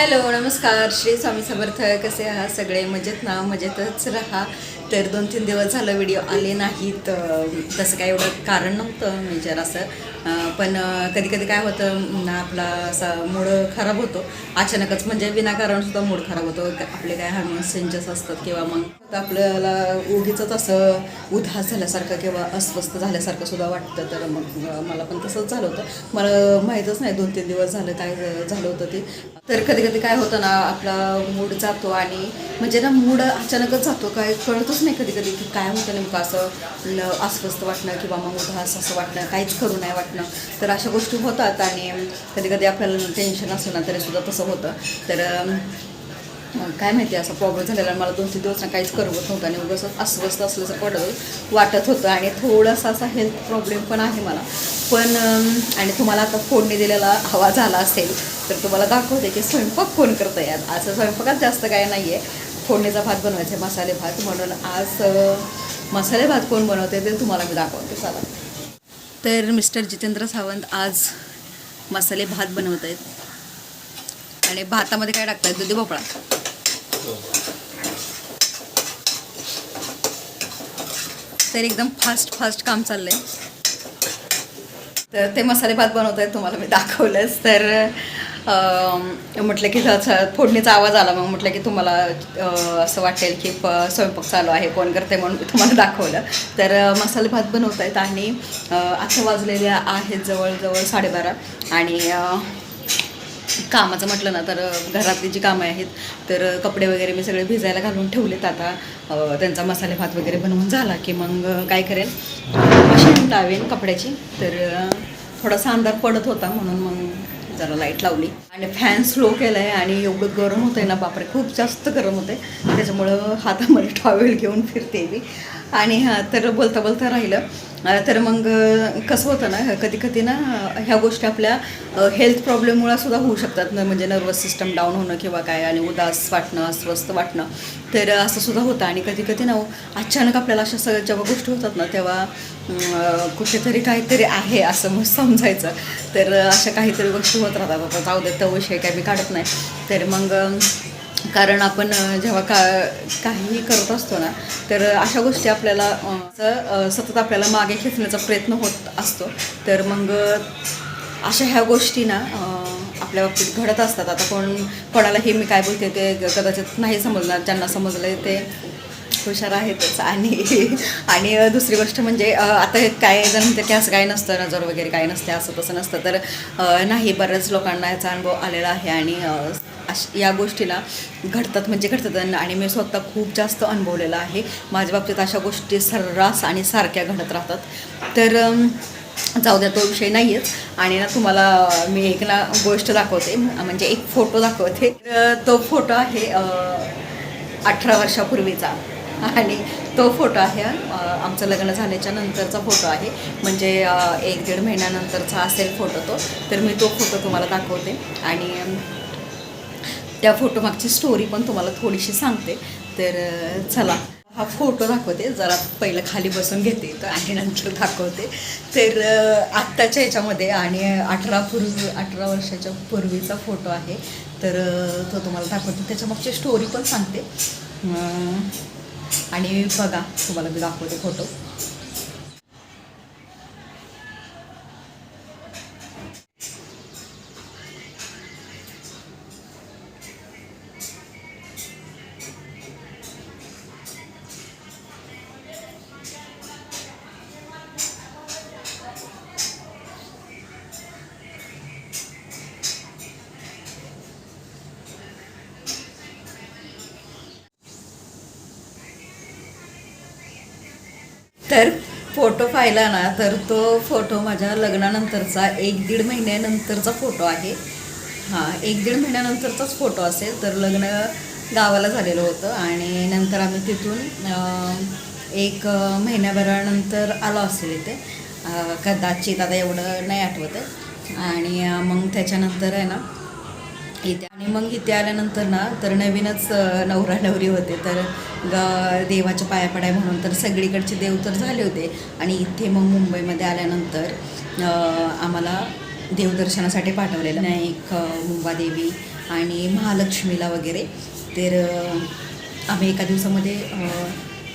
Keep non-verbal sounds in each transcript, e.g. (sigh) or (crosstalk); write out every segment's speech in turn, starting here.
Hello नमस्कार. श्री स्वामी समर्थ. कसे आहात सगळे? मजेत ना? मजेतच राहा. तर दोन तीन दिवस झालं व्हिडिओ आले नाहीत. तसं काय एवढं कारण नव्हतं मेजर असं पण कधी कधी काय होतं ना आपला असा मूड खराब होतो. अचानकच म्हणजे विनाकारण सुद्धा मूड खराब होतो. आपले काय हार्मोन्स चेंजेस असतात किंवा मग आपल्याला उगीच असं उदास झाल्यासारखं किंवा अस्वस्थ झाल्यासारखं सुद्धा वाटतं. तर मग मला पण तसंच झालं होतं. मला माहीतच नाही दोन तीन दिवस झालं काय झालं होतं ते. तर कधी कधी काय होतं ना आपला मूड जातो आणि म्हणजे ना मूड अचानकच जातो. काय कळतच नाही कधी कधी की काय होतं नेमकं असं. अस्वस्थ वाटणं किंवा मग उदास असं वाटणं काहीच करू नाही वाटणं. तर अशा गोष्टी होतात आणि कधी कधी आपल्याला टेन्शन असलं ना तरी सुद्धा तसं होतं. तर काय माहिती असा प्रॉब्लेम झालेला. मला दोन तीन दिवस काहीच करवत नव्हतं आणि उगाच अस्वस्थ असल्याचं पडत वाटत होतं. आणि थोडासा असा हेल्थ प्रॉब्लेम पण आहे मला. पण आणि तुम्हाला आता फोडणी दिलेला आवाज आला असेल तर तुम्हाला दाखवते की स्वयंपाक कोण करता यात असं स्वयंपाकात जास्त काय नाही आहे फोडणीचा भात बनवायचा आहे मसाले भात. म्हणून आज मसाले भात कोण बनवते ते तुम्हाला मी दाखवते. चला. तर मिस्टर जितेंद्र सावंत आज मसाले भात बनवत आहेत आणि भातामध्ये काय टाकतात दुधी भोपळा. तर एकदम फास्ट फास्ट काम चाललंय. तर ते मसाले भात बनवत आहेत तुम्हाला मी दाखवलंच. तर म्हटलं की फोडणीचा आवाज आला मग म्हटलं की तुम्हाला असं वाटेल की प स्वयंपाक चालू आहे कोण करते म्हणून तुम्हाला दाखवलं. तर मसाले भात बनवत आहेत आणि आता वाजलेल्या आहेत जवळजवळ साडेबारा. आणि कामाचं म्हटलं ना तर घरातली जी कामं आहेत तर कपडे वगैरे मी सगळे भिजायला घालून ठेवलेत आता. त्यांचा मसाले भात वगैरे बनवून झाला की मग काय करेल? मशीन लावेन कपड्याची. तर थोडासा अंधार पडत होता म्हणून मग जरा लाइट लावली. आणि फॅन स्लो केला आहे आणि एवढं गरम होतं आहे ना बापरे खूप जास्त गरम होते त्याच्यामुळं हातामध्ये (laughs) टॉवेल घेऊन फिरते मी. आणि हां तर बोलता बोलता राहिलं तर मग कसं होतं ना कधी कधी ना ह्या गोष्टी आपल्या हेल्थ प्रॉब्लेममुळे सुद्धा होऊ शकतात. ना म्हणजे नर्वस सिस्टम डाऊन होणं किंवा काय आणि उदास वाटणं अस्वस्थ वाटणं. तर असं सुद्धा होतं. आणि कधी कधी ना अचानक आपल्याला अशा सगळ्या जेव्हा गोष्टी होतात ना तेव्हा कुठेतरी काहीतरी आहे असं मग समजायचं. तर अशा काहीतरी गोष्टी होत राहतात. आता जाऊ दे तो विषय काय मी काढत नाही. तर मग कारण आपण जेव्हा का काहीही करत असतो ना तर अशा गोष्टी आपल्याला असं, सतत आपल्याला मागे खेचण्याचा प्रयत्न होत असतो. तर मग अशा ह्या गोष्टी ना आपल्या बाबतीत घडत असतात. आता कोण कोणाला हे मी काय बोलते ते कदाचित नाही समजणार. ज्यांना समजलं ते हुशार आहेतच. आणि आणि दुसरी गोष्ट म्हणजे आता हे काय जण म्हणते की असं काय नसतं नजर वगैरे काय नसते असं तसं नसतं. तर नाही बऱ्याच लोकांना याचा अनुभव आलेला आहे. आणि अश या गोष्टीला घडतात म्हणजे घडतात. आणि- आणि मी स्वतः खूप जास्त अनुभवलेलं आहे. माझ्या बाबतीत अशा गोष्टी सर्रास आणि सारख्या घडत राहतात. तर जाऊ द्या तो विषय नाही आहेच आणि ना तुम्हाला मी एक ना गोष्ट दाखवते. म्हणजे एक फोटो दाखवते. तो फोटो आहे अठरा वर्षापूर्वीचा. आणि तो फोटो आहे आमचं लग्न झाल्याच्या नंतरचा फोटो आहे. म्हणजे एक दीड महिन्यानंतरचा असेल फोटो तो. तर मी तो फोटो तुम्हाला दाखवते. आणि त्या फोटो मागची स्टोरी पण तुम्हाला थोडीशी सांगते. तर चला हा फोटो दाखवते. जरा पहिलं खाली बसून घेते तर आणि नंतर दाखवते. तर आत्ताच्या याच्यामध्ये आणि अठरा पूर्वी अठरा वर्षाच्या पूर्वीचा फोटो आहे. तर तो तुम्हाला दाखवते. त्याच्या मागची स्टोरी पण सांगते. आणि बघा तुम्हाला मी दाखवते फोटो फोटो पाहिला ना तर तो फोटो माझ्या लग्नानंतरचा एक दीड महिन्यानंतरचा फोटो आहे. हां एक दीड महिन्यानंतरचाच फोटो असेल तर लग्न गावाला झालेलं होतं आणि नंतर आम्ही तिथून एक महिन्याभरानंतर आलो असेल इथे. कदाचित आता एवढं नाही आठवत आहे. आणि मग त्याच्यानंतर आहे ना इथे आणि मग इथे आल्यानंतर ना तर नवीनच नवरा नवरी होते. तर ग देवाच्या पाया पडाय म्हणून. तर सगळीकडचे देव तर झाले होते. आणि इथे मग मुंबईमध्ये आल्यानंतर आम्हाला देवदर्शनासाठी पाठवलेलं. नायक मुंबादेवी आणि महालक्ष्मीला वगैरे. तर आम्ही एका दिवसामध्ये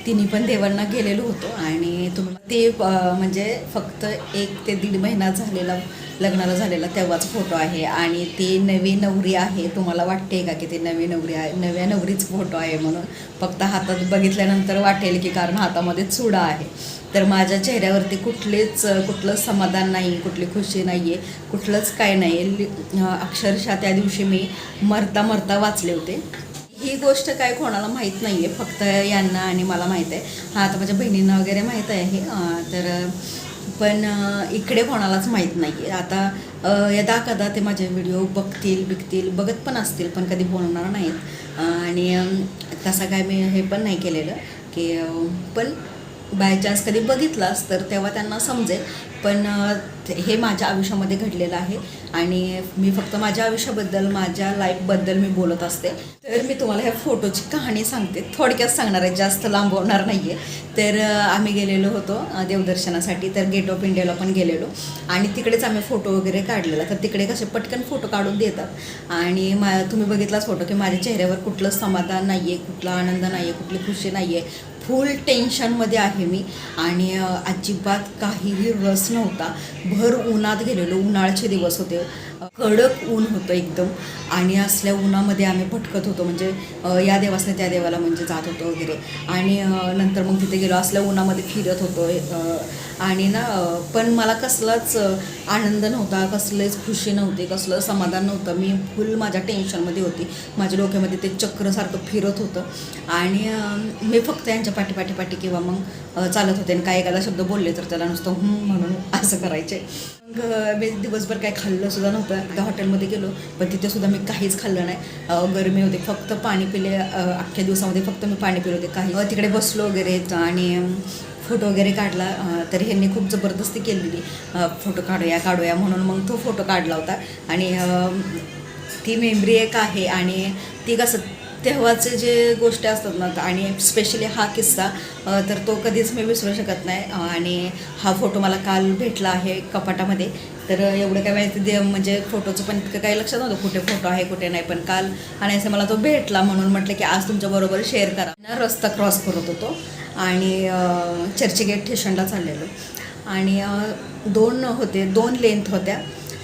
तिन्ही पण देवांना गेलेलो होतो आणि तुम्हाला ते म्हणजे फक्त एक ते दीड महिना झालेला लग्नाला झालेला तेव्हाच फोटो आहे. आणि ती नवी नवरी आहे तुम्हाला वाटते का की ती नवी नवरी आहे नव्या नवरीच फोटो आहे म्हणून? फक्त हातात बघितल्यानंतर वाटेल की कारण हातामध्ये चुडा आहे. तर माझ्या चेहऱ्यावरती कुठलेच कुठलं समाधान नाही कुठली खुशी नाही आहे कुठलंच काय नाही लि- अक्षरशः त्या दिवशी मी मरता मरता वाचले होते. ही गोष्ट काय कोणाला माहीत नाही आहे फक्त यांना आणि मला माहीत आहे. हा आता माझ्या बहिणींना वगैरे माहीत आहे. तर पण इकडे कोणालाच माहीत नाही आहे आता यदा कदा ते माझे व्हिडिओ बघतील बिकतील बघत पण असतील पण कधी बोलणार नाहीत. आणि तसा तसं काय मी हे पण नाही केलेलं की पण बाय चान्स कधी बघितलास तर तेव्हा त्यांना समजेल पण हे माझ्या आयुष्यामध्ये घडलेलं आहे. आणि मी फक्त माझ्या आयुष्याबद्दल माझ्या लाईफबद्दल मी बोलत असते. तर मी तुम्हाला ह्या फोटोची कहाणी सांगते. थोडक्यात सांगणार आहे जास्त लांबवणार नाही आहे तर आम्ही गेलेलो होतो देवदर्शनासाठी. तर गेट ऑफ इंडियाला पण गेलेलो. आणि तिकडेच आम्ही फोटो वगैरे काढलेला. तर तिकडे कसे पटकन फोटो काढून देतात. आणि मा तुम्ही बघितलाच फोटो की माझ्या चेहऱ्यावर कुठलं समाधान नाही आहे कुठला आनंद नाही आहे कुठली खुशी नाही आहे फुल टेन्शनमध्ये आहे मी. आणि अजिबात काहीही रस नव्हता. भर उन्हात गेलेलो. उन्हाळ्याचे दिवस होते. कडक ऊन होतं एकदम. आणि असल्या उन्हामध्ये आम्ही भटकत होतो म्हणजे या देवासने त्या देवाला म्हणजे जात होतो वगैरे. आणि नंतर मग तिथे गेलो असल्या उन्हामध्ये फिरत होतो आणि ना पण मला कसलाच आनंद नव्हता कसलेच खुशी नव्हती कसलं समाधान नव्हतं. मी फुल माझ्या टेन्शनमध्ये होती. माझ्या डोक्यामध्ये ते चक्रसारखं फिरत होतं. आणि मी फक्त यांच्या पाठीपाठीपाठी पाठी किंवा मग चालत होते. आणि काय एखादा शब्द बोलले तर त्याला नुसतं म्हणून असं करायचे. दिवसभर काय खाल्लं सुद्धा नव्हतं. एकदा हॉटेलमध्ये गेलो पण तिथे सुद्धा मी काहीच खाल्लं नाही. गरमी होते. फक्त पाणी पिले अख्ख्या दिवसामध्ये फक्त मी पाणी पिले होते. काही तिकडे बसलो वगैरे आणि फोटो वगैरे काढला. तर ह्यांनी खूप जबरदस्ती केलेली. फोटो काढूया काढूया म्हणून मग तो फोटो काढला होता. आणि ती मेमरी एक आहे. आणि ती कसं तेव्हाचे जे गोष्टी असतात ना आणि स्पेशली हा किस्सा तर तो कधीच मी विसरू शकत नाही. आणि हा फोटो मला काल भेटला आहे कपाटामध्ये. तर एवढं काय माहिती दे म्हणजे फोटोचं पण इतकं काही लक्षात नव्हतं कुठे फोटो आहे कुठे नाही. पण काल आणि असं मला तो भेटला म्हणून म्हटलं की आज तुमच्याबरोबर शेअर करा. ना रस्ता क्रॉस करत होतो आणि चर्चगेट स्टेशनला चाललेलो. आणि दोन होते दोन लेंथ होत्या.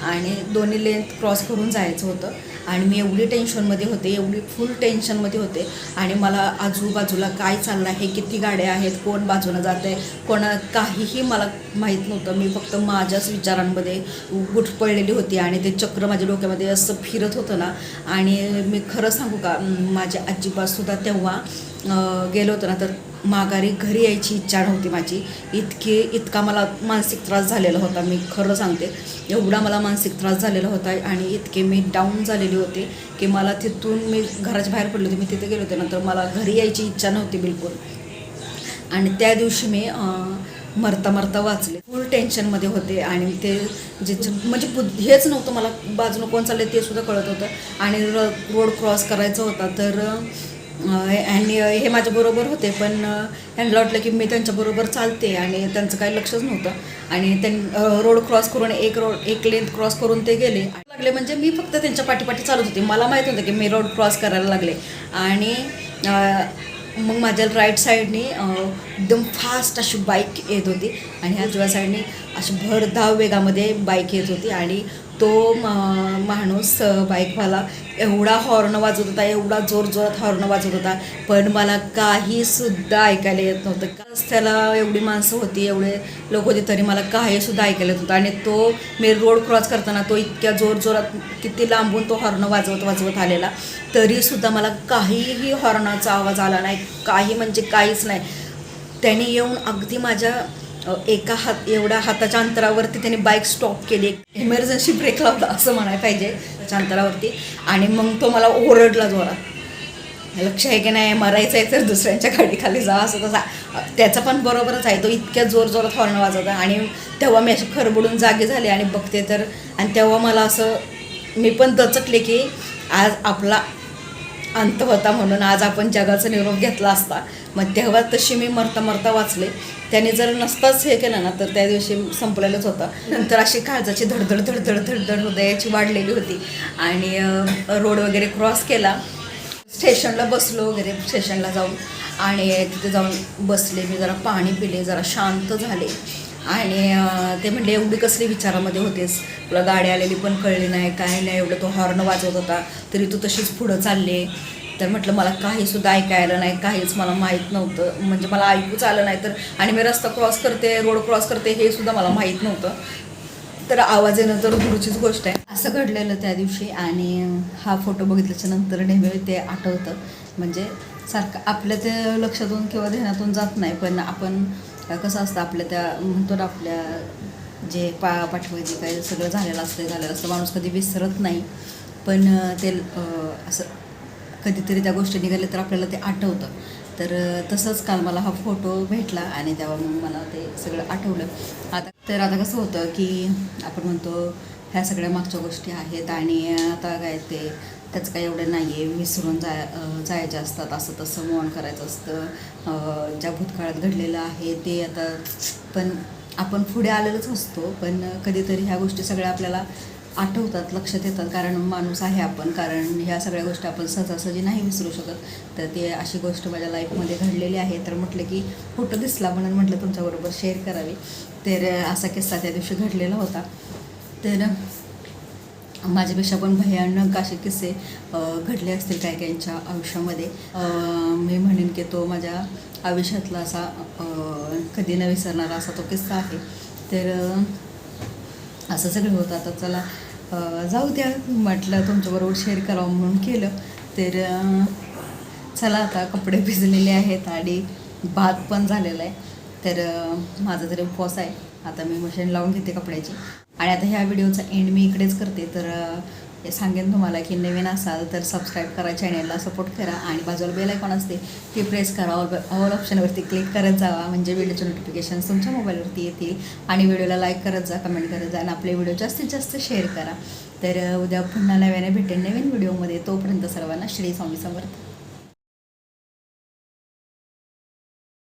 आणि दोन्ही लेंथ क्रॉस करून जायचं होतं. आणि मी एवढी टेन्शनमध्ये होते एवढी फुल टेन्शनमध्ये होते. आणि मला आजूबाजूला काय चाललं आहे किती गाड्या आहेत कोण बाजूनं जात आहे कोणा काहीही मला माहीत नव्हतं. मी फक्त माझ्याच विचारांमध्ये गुठपळलेली होती आणि ते चक्र माझ्या डोक्यामध्ये असं फिरत होतं ना. आणि मी खरं सांगू का माझ्या आजीबासुद्धा तेव्हा गेलो होतो ना तर माघारी घरी यायची इच्छा नव्हती माझी. इतके इतका मला मानसिक त्रास झालेला होता मी खरं सांगते. एवढा मला मानसिक त्रास झालेला होता आणि इतके मी डाऊन झालेले होते की मला तिथून मी घराच्या बाहेर पडले होते. मी तिथे गेले होते. नंतर मला घरी यायची इच्छा नव्हती बिलकुल. आणि त्या दिवशी मी मरता मरता वाचले. फुल टेन्शनमध्ये होते आणि ते जे म्हणजे हेच नव्हतं मला बाजूनं कोण चालले ते सुद्धा कळत होतं. आणि रोड क्रॉस करायचा होता तर आणि हे माझ्याबरोबर होते पण यांना वाटलं की मी त्यांच्याबरोबर चालते आणि त्यांचं काही लक्षच नव्हतं. आणि त्यां रोड क्रॉस करून एक रोड एक लेंथ क्रॉस करून ते गेले. लागले म्हणजे मी फक्त त्यांच्या पाठीपाठी चालत होते. मला माहीत होतं की मी रोड क्रॉस करायला लागले. आणि मग माझ्या राईट साईडनी एकदम फास्ट अशी बाईक येत होती. आणि आजूबा साईडनी अशी भरधाव वेगामध्ये बाईक येत होती. आणि तो माणूस बाईकवाला एवढा हॉर्न वाजवत होता एवढा जोर जोरात हॉर्न वाजवत होता पण मला काही सुद्धा ऐकायला येत नव्हतं. काच त्याला एवढी माणसं होती एवढे लोक होते तरी मला काही सुद्धा ऐकायला येत होतं आणि तो मी रोड क्रॉस करताना तो इतक्या जोर जोरात किती लांबून तो हॉर्न वाजवत वाजवत आलेला तरीसुद्धा मला काहीही हॉर्नाचा आवाज आला नाही काही म्हणजे काहीच नाही. त्याने येऊन अगदी माझ्या एका हात एवढ्या हाताच्या अंतरावरती त्याने बाईक स्टॉप केली. इमर्जन्सी ब्रेक लावला असं म्हणायला पाहिजे त्याच्या अंतरावरती. आणि मग तो मला ओरडला जोरात. लक्ष आहे की नाही मरायचं आहे तर दुसऱ्यांच्या गाडीखाली जा असं तसा. त्याचं पण बरोबरच आहे. तो इतक्या जोर जोरात हॉर्न वाजवता आणि तेव्हा मी अशी खरबडून जागे झाले आणि बघते तर आणि तेव्हा मला असं मी पण दचकले की आज आपला अंत होता म्हणून आज आपण जगाचा निरोप घेतला असता. मग तेव्हा तशी मी मरता मरता वाचले. त्याने जर नसताच हे केलं ना तर त्या दिवशी संपलेलंच होतं. नंतर अशी काळजाची धडधड धडधड धडधड हृदयाची वाढलेली होती. आणि रोड वगैरे क्रॉस केला. स्टेशनला बसलो वगैरे स्टेशनला जाऊन. आणि तिथे जाऊन बसले मी जरा पाणी पिले जरा शांत झाले. आणि ते म्हणले एवढी कसली विचारामध्ये होतेस? तुला गाडी आलेली पण कळली नाही काय नाही एवढं तो हॉर्न वाजवत होता तरी तू तशीच पुढं चालले. तर म्हटलं मला काहीसुद्धा ऐकायला नाही काहीच मला माहीत नव्हतं म्हणजे मला ऐकूच आलं नाही तर आणि मी रस्ता क्रॉस करते रोड क्रॉस करते हे सुद्धा मला माहीत नव्हतं. तर आवाज येणं तर दूरचीच गोष्ट आहे. असं घडलेलं त्या दिवशी आणि हा फोटो बघितल्याच्या नंतर नेहमी ते आठवतं. म्हणजे सारखं आपल्या ते लक्षातून किंवा ध्यानातून जात नाही पण आपण कसं असतं आपल्या त्या म्हणतो ना आपल्या जे पा पाठवं जे सगळं झालेलं असतं झालेलं असतं माणूस कधी विसरत नाही. पण ते असं कधीतरी त्या गोष्टी निघाल्या तर आपल्याला ते आठवतं. तर तसंच काल मला हा फोटो भेटला आणि तेव्हा मग मला ते सगळं आठवलं. आता तर आता कसं होतं की आपण म्हणतो ह्या सगळ्या मागच्या गोष्टी आहेत आणि आता काय ते त्याचं काही एवढं नाही आहे विसरून जाय अं, जायचे असतात. असं तसं मौन करायचं असतं. ज्या भूतकाळात घडलेलं आहे ते आता पण आपण पुढे आलेलंच असतो. पण कधीतरी ह्या गोष्टी सगळ्या आपल्याला आठवतात लक्षात येतात. कारण माणूस आहे आपण. कारण ह्या सगळ्या गोष्टी आपण सहजासहजी नाही विसरू शकत. तर ते अशी गोष्ट माझ्या लाईफमध्ये घडलेली आहे. तर म्हटलं की फोटो दिसला म्हणून म्हटलं तुमच्याबरोबर शेअर करावी. तर असा किस्सा त्या दिवशी घडलेला होता. तर माझ्यापेक्षा पण भयानक असे किस्से घडले असतील काही काहींच्या आयुष्यामध्ये. मी म्हणेन की तो माझ्या आयुष्यातला असा कधी न विसरणारा असा तो किस्सा आहे. तर असं सगळं होतं. आता चला जाऊ द्या म्हटलं तुमच्याबरोबर शेअर करावं म्हणून केलं. तर चला आता कपडे भिजलेले आहेत आणि भात पण झालेला आहे. तर माझा तरी उपवास आहे. आता मी मशीन लावून घेते कपड्याची. आणि आता ह्या व्हिडिओचा एंड मी इकडेच करते. तर सांगेन तुम्हाला की नवीन असाल तर सबस्क्राईब करा चॅनेलला सपोर्ट करा आणि बाजूला बेल आयकॉन असते ती प्रेस करा. ऑल ऑल ऑप्शनवरती क्लिक करत जावा. म्हणजे व्हिडिओचे नोटिफिकेशन तुमच्या मोबाईलवरती येतील. आणि व्हिडिओला लाईक करत जा कमेंट करत जा आणि आपले व्हिडिओ जास्तीत जास्त शेअर करा. तर उद्या पुन्हा नव्याने भेटेन नवीन व्हिडिओमध्ये तोपर्यंत सर्वांना श्री स्वामी समर्थ.